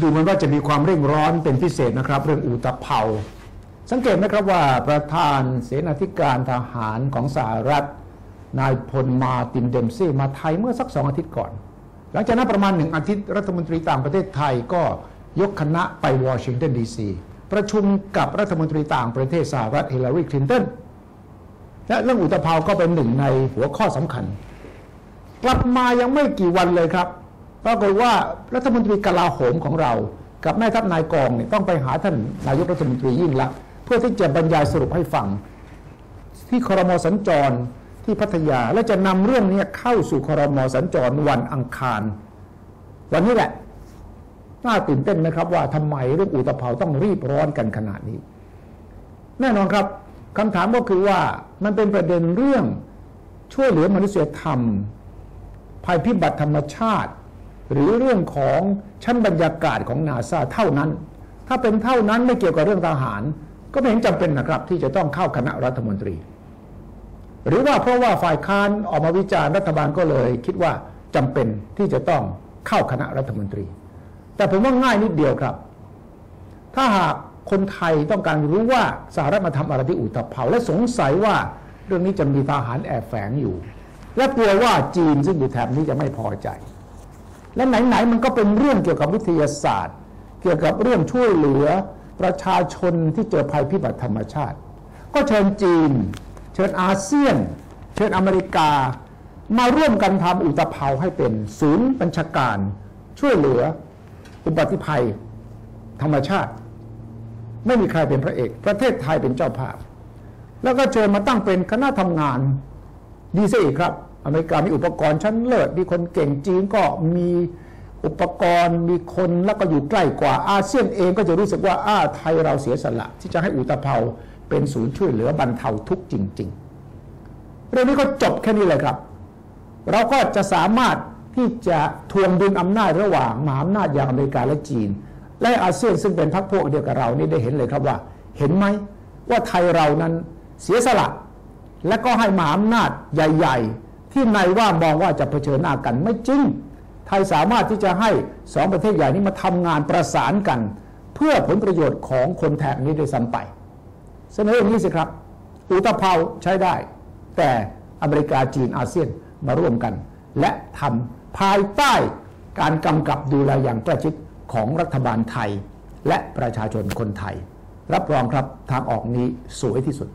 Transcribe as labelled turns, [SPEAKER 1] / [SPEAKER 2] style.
[SPEAKER 1] ดูเหมือนว่าจะมีความเร่งร้อนเป็นพิเศษนะครับ เรื่องอูตเภาสังเกตไหมครับว่าประธานเสนาธิการทหารของสหรัฐ นายพลมาตินเดมซี่มาไทยเมื่อสักสองอาทิตย์ก่อน หลังจากนั้นประมาณหนึ่งอาทิตย์รัฐมนตรีต่างประเทศไทยก็ยกคณะไปวอชิงตันดีซีประชุมกับรัฐมนตรีต่างประเทศสหรัฐฮิลลารีคลินตันและเรื่องอุตภาวก็เป็นหนึ่งในหัวข้อสำคัญ กลับมายังไม่กี่วันเลยครับ ปรากฏว่ารัฐมนตรีกลาโหมของเรา กับแม่ทัพนายกองเนี่ยต้องไปหาท่านนายกรัฐมนตรียิ่งลักษณ์เพื่อที่จะบรรยายสรุปให้ฟัง ที่ครมสัญจรที่พัทยาและจะนำเรื่องนี้เข้าสู่ครมสัญจรวันอังคาร วันนี้แหละน่าตื่นเต้นไหมครับว่าทำไมเรื่องอุตภาต้องรีบร้อนกันขนาดนี้ แน่นอนครับคำถามก็คือว่ามันเป็นประเด็นเรื่องช่วยเหลือมนุษยธรรม ภัยพิบัติธรรมชาติ หรือเรื่องของชั้นบรรยากาศของนาซาเท่านั้น ถ้าเป็นเท่านั้นไม่เกี่ยวกับเรื่องทหาร ก็ไม่เห็นจำเป็นนะครับ ที่จะต้องเข้าคณะรัฐมนตรี หรือว่าเพราะว่าฝ่ายค้านออกมาวิจารณ์รัฐบาลก็เลย คิดว่าจำเป็นที่จะต้องเข้าคณะรัฐมนตรี แต่ผมว่าง่ายนิดเดียวครับ ถ้าหากคนไทยต้องการรู้ว่าสหรัฐมาทำอะไรที่อุตภเปาและสงสัยว่าเรื่องนี้จะมีทหารแอบแฝงอยู่ และกลัวว่าจีนซึ่งอยู่แถบนี้จะไม่พอใจ และไหนๆมันก็เป็นเรื่องเกี่ยวกับวิทยาศาสตร์ เกี่ยวกับเรื่องช่วยเหลือประชาชนที่เจอภัยพิบัติธรรมชาติ ก็เชิญจีน เชิญอาเซียน เชิญอเมริกา มาร่วมกันทำอุตภเปาให้เป็นศูนย์บัญชาการช่วยเหลืออุบัติภัยธรรมชาติ ไม่มีใครเป็นพระเอก ประเทศไทยเป็นเจ้าภาพ แล้วก็เชิญมาตั้งเป็นคณะทำงานดีซะอีกครับ อเมริกามีอุปกรณ์ชั้นเลิศมีคนเก่งจีนก็มีอุปกรณ์มีคนแล้วก็อยู่ใกล้กว่าอาเซียนเองก็จะรู้สึกว่าอ้าไทยเราเสียสละที่จะให้อุตภเปาเป็นศูนย์ช่วยเหลือบรรเทาทุกข์จริง ๆ เรื่องนี้ก็จบแค่นี้เลยครับ เราก็จะสามารถที่จะทวงดุลอำนาจระหว่างมหาอำนาจอย่างอเมริกาและจีน และอาเซียนซึ่งเป็นพรรคพวกเดียวกับเรานี่ได้เห็นเลยครับว่า เห็นไหมว่าไทยเรานั้นเสียสละ และก็ให้มหาอำนาจใหญ่ ๆ ที่ในว่ามองว่าจะเผชิญหน้ากันไม่จริง ไทยสามารถที่จะให้สองประเทศใหญ่นี้มาทำงานประสานกัน เพื่อผลประโยชน์ของคนแถบนี้โดยซ้ำไปเสนออย่างนี้สิครับ อุตภเปาใช้ได้ แต่อเมริกาจีนอาเซียนมาร่วมกัน และทำภายใต้การกำกับดูแลอย่างใกล้ชิดของรัฐบาลไทย และประชาชนคนไทย รับรองครับทางออกนี้สวยที่สุด